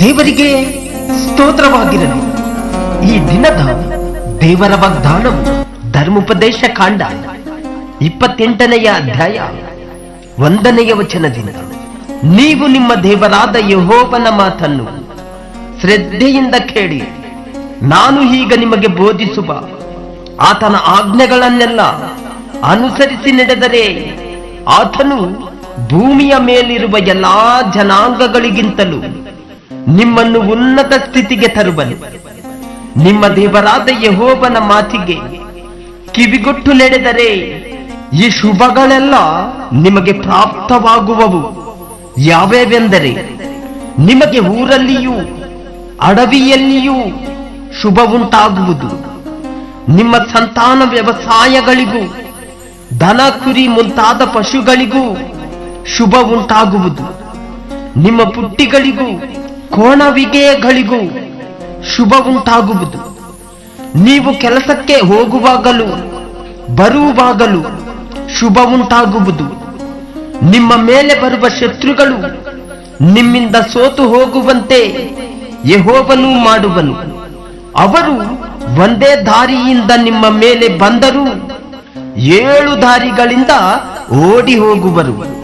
ದೇವರಿಗೆ ಸ್ತೋತ್ರವಾಗಿರಲಿ. ಈ ದಿನದ ದೇವರ ವಾಗ್ದಾನವು ಧರ್ಮೋಪದೇಶ ಕಾಂಡ ಇಪ್ಪತ್ತೆಂಟನೆಯ ಅಧ್ಯಾಯ ಒಂದನೆಯ ವಚನದಿಂದ, ನೀವು ನಿಮ್ಮ ದೇವರಾದ ಯಹೋವನ ಮಾತನ್ನು ಶ್ರದ್ಧೆಯಿಂದ ಕೇಳಿ. ನಾನು ಈಗ ನಿಮಗೆ ಬೋಧಿಸುವ ಆತನ ಆಜ್ಞೆಗಳನ್ನೆಲ್ಲ ಅನುಸರಿಸಿ ನಡೆದರೆ ಆತನು ಭೂಮಿಯ ಮೇಲಿರುವ ಎಲ್ಲಾ ಜನಾಂಗಗಳಿಗಿಂತಲೂ ನಿಮ್ಮನ್ನು ಉನ್ನತ ಸ್ಥಿತಿಗೆ ತರುವನು. ನಿಮ್ಮ ದೇವರಾದ ಯಹೋಬನ ಮಾತಿಗೆ ಕಿವಿಗೊಟ್ಟು ನಡೆದರೆ ಈ ಶುಭಗಳೆಲ್ಲ ನಿಮಗೆ ಪ್ರಾಪ್ತವಾಗುವವು. ಯಾವ್ಯಾವೆಂದರೆ ನಿಮಗೆ ಊರಲ್ಲಿಯೂ ಅಡವಿಯಲ್ಲಿಯೂ ಶುಭ ಉಂಟಾಗುವುದು ನಿಮ್ಮ ಸಂತಾನ ವ್ಯವಸಾಯಗಳಿಗೂ ದನ ಕುರಿ ಮುಂತಾದ ಪಶುಗಳಿಗೂ ಶುಭ ಉಂಟಾಗುವುದು. ನಿಮ್ಮ ಪುಟ್ಟಿಗಳಿಗೂ, ಕೋಣವಿಗೆಗಳಿಗೂ ಶುಭ ಉಂಟಾಗುವುದು. ನೀವು ಕೆಲಸಕ್ಕೆ ಹೋಗುವಾಗಲೂ, ಬರುವಾಗಲೂ ಶುಭ ಉಂಟಾಗುವುದು. ನಿಮ್ಮ ಮೇಲೆ ಬರುವ ಶತ್ರುಗಳು ನಿಮ್ಮಿಂದ ಸೋತು ಹೋಗುವಂತೆ ಯಹೋವನು ಮಾಡುವನು. ಅವರು ಒಂದೇ ದಾರಿಯಿಂದ ನಿಮ್ಮ ಮೇಲೆ ಬಂದರೂ ಏಳು ದಾರಿಗಳಿಂದ ಓಡಿ ಹೋಗುವರು.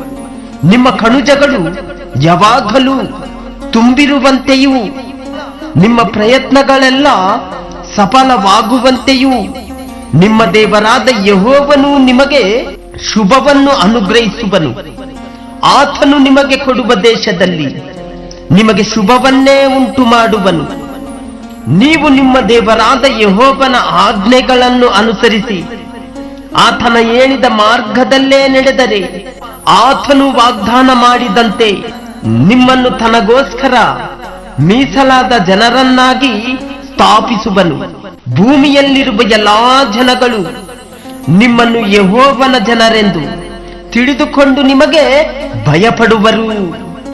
ನಿಮ್ಮ ಕಣುಜಗಳು ಯಾವಾಗಲೂ ತುಂಬಿರುವಂತೆಯೂ, ನಿಮ್ಮ ಪ್ರಯತ್ನಗಳೆಲ್ಲ ಸಫಲವಾಗುವಂತೆಯೂ, ನಿಮ್ಮ ದೇವರಾದ ಯಹೋವನು ನಿಮಗೆ ಶುಭವನ್ನು ಅನುಗ್ರಹಿಸುವನು. ಆತನು ನಿಮಗೆ ಕೊಡುವ ದೇಶದಲ್ಲಿ ನಿಮಗೆ ಶುಭವನ್ನೇ ಉಂಟು ಮಾಡುವನು ನೀವು ನಿಮ್ಮ ದೇವರಾದ ಯಹೋವನ ಆಜ್ಞೆಗಳನ್ನು ಅನುಸರಿಸಿ ಆತನ ಹೇಳಿದ ಮಾರ್ಗದಲ್ಲೇ ನಡೆದರೆ ಆತನು ವಾಗ್ದಾನ ಮಾಡಿದಂತೆ ನಿಮ್ಮನ್ನು ತನಗೋಸ್ಕರ ಮೀಸಲಾದ ಜನರನ್ನಾಗಿ ಸ್ಥಾಪಿಸುವನು. ಭೂಮಿಯಲ್ಲಿರುವ ಎಲ್ಲಾ ಜನಗಳು ನಿಮ್ಮನ್ನು ಯಹೋವನ ಜನರೆಂದು ತಿಳಿದುಕೊಂಡು ನಿಮಗೆ ಭಯಪಡುವರು.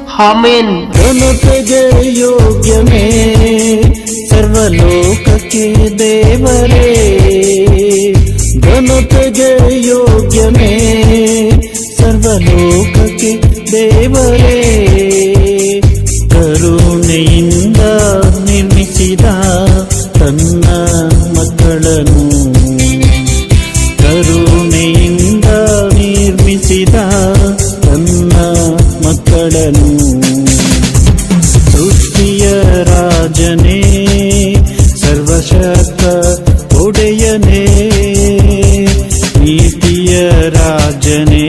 ಹಾಮೇನ್ ಯೋಗ್ಯನೇ, ಸರ್ವಲೋಕಕ್ಕೆ ದೇವರೇ. ಘನತೆಗೆ ಯೋಗ್ಯನೇ ಸರ್ವಲೋಕಕ್ಕೆ ದೇವರೇ ಕರುಣೆಯಿಂದ ನಿರ್ಮಿಸಿದ ತನ್ನ ಮಕ್ಕಳನ್ನು ಕರುಣೆಯಿಂದ ನಿರ್ಮಿಸಿದ ತನ್ನ ಮಕ್ಕಳನ್ನು പ്രിയരാജനേ.